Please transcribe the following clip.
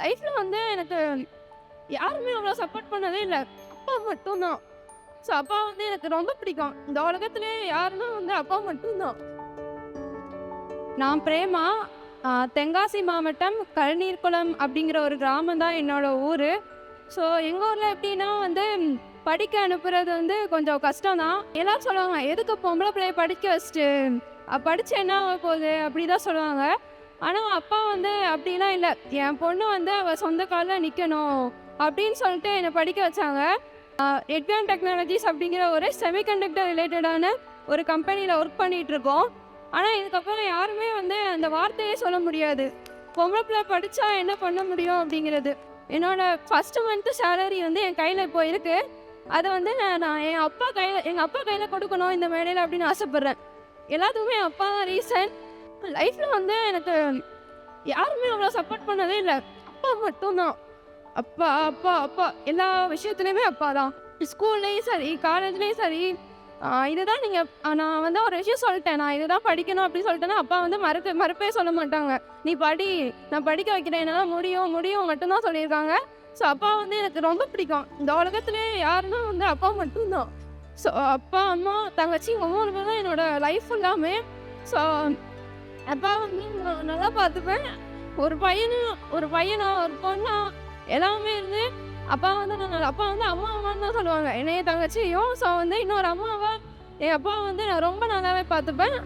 லைஃப்பில் வந்து எனக்கு யாருமே அவ்வளோ சப்போர்ட் பண்ணதே இல்லை. அப்பா மட்டும்தான். ஸோ அப்பா வந்து எனக்கு ரொம்ப பிடிக்கும். இந்த உலகத்துலேயே யாருன்னா வந்து அப்பா மட்டும்தான். நான் பிரேமா தென்காசி மாவட்டம் கழநீர்குளம் அப்படிங்கிற ஒரு கிராமம் தான் என்னோட ஊர். ஸோ எங்கள் ஊரில் எப்படின்னா வந்து படிக்க அனுப்புறது வந்து கொஞ்சம் கஷ்டம் தான். எல்லாரும் சொல்லுவாங்க எதுக்கு பொம்பளை பிள்ளைய படிக்க வச்சுட்டு? படித்து என்ன ஆக போகுது அப்படி தான் சொல்லுவாங்க. ஆனால் அப்பா வந்து அப்படிலாம் இல்லை. என் பொண்ணு வந்து அவள் சொந்த காலில் நிற்கணும் அப்படின்னு சொல்லிட்டு என்னை படிக்க வச்சாங்க. எட்வான் டெக்னாலஜிஸ் அப்படிங்கிற ஒரு செமிகண்டக்டர் ரிலேட்டடான ஒரு கம்பெனியில் ஒர்க் பண்ணிகிட்டு இருக்கோம் ஆனால் இதுக்கப்புறம் யாருமே வந்து அந்த வார்த்தையே சொல்ல முடியாது. பொம்பளை பிள்ளை படித்தா என்ன பண்ண முடியும் அப்படிங்கிறது. என்னோடய ஃபஸ்ட்டு மந்த்து சேலரி வந்து என் கையில் இப்போ இருக்குது அதை வந்து நான் நான் என் அப்பா கையில் எங்கள் அப்பா கையில் கொடுக்கணும் இந்த மேடையில் அப்படின்னு ஆசைப்பட்றேன். எல்லாத்துக்குமே என் அப்பா தான் ரீசன் லைஃப்பில் வந்து எனக்கு யாருமே அவ்வளோ சப்போர்ட் பண்ணதே இல்லை. அப்பா மட்டும்தான். அப்பா அப்பா அப்பா. எல்லா விஷயத்துலையுமே அப்பா தான். ஸ்கூல்லேயும் சரி காலேஜ்லேயும் சரி. இதுதான் நீங்கள் நான் வந்து ஒரு விஷயம் சொல்லிட்டேன். நான் இதுதான் படிக்கணும் அப்படின்னு சொல்லிட்டேன்னா அப்பா வந்து மறுக்க மறுப்பே சொல்ல மாட்டாங்க. நீ படி நான் படிக்க வைக்கிறேன். என்னால் முடியும் முடியும் மட்டும்தான் சொல்லியிருக்காங்க. ஸோ அப்பா வந்து எனக்கு ரொம்ப பிடிக்கும். இந்த உலகத்துலேயே யாருன்னா வந்து அப்பா மட்டும்தான். ஸோ அப்பா அம்மா தங்கச்சி ஒவ்வொரு மூணு பேர் தான் என்னோட லைஃப் எல்லாமே. ஸோ அப்பா வந்து நான் நல்லா பார்த்துப்பேன். ஒரு பையனும் ஒரு பையனா ஒரு பொண்ணா எல்லாமே இருந்து அப்பா வந்து நான் அப்பா வந்து அம்மா அம்மான்னு தான் சொல்லுவாங்க. என்னைய தங்கச்சியும் ஸோ வந்து இன்னொரு அம்மாவா? என் அப்பா வந்து நான் ரொம்ப நல்லாவே பார்த்துப்பேன்.